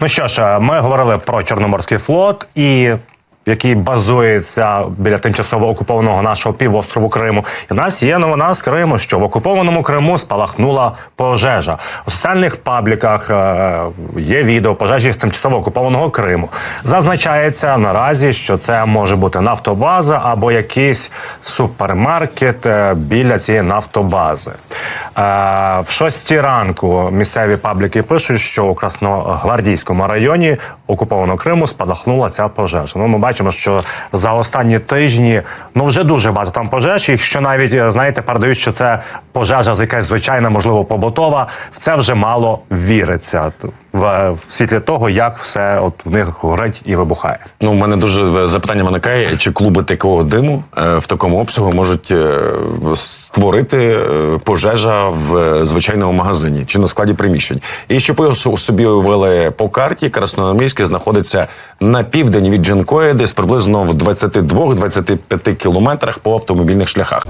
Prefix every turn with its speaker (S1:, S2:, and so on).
S1: Ну що ж, ми говорили про Чорноморський флот і. Який базується біля тимчасово окупованого нашого півострову Криму, і в нас є новина з Криму, що в окупованому Криму спалахнула пожежа. У соціальних пабліках е, є відео пожежі з тимчасово окупованого Криму. Зазначається наразі, що це може бути нафтобаза або якийсь супермаркет е, біля цієї нафтобази. Е, в шостій ранку місцеві пабліки пишуть, що у Красногвардійському районі окупованого Криму спалахнула ця пожежа. Ну, ми бачимо, що за останні тижні ну вже дуже багато там пожеж. І що навіть е, знаєте, передають, що це пожежа з якась звичайна, можливо, побутова. В це вже мало віриться в, в світлі того, як все от в них горить і вибухає.
S2: Ну, у мене дуже запитання виникає, чи клуби такого диму е, в такому обсягу можуть е, створити е, пожежа в е, звичайному магазині чи на складі приміщень. І щоб ви собі уявили по карті, Красноармійське знаходиться на південь від Джанкої, десь приблизно в 22-25 кілометрах по автомобільних шляхах.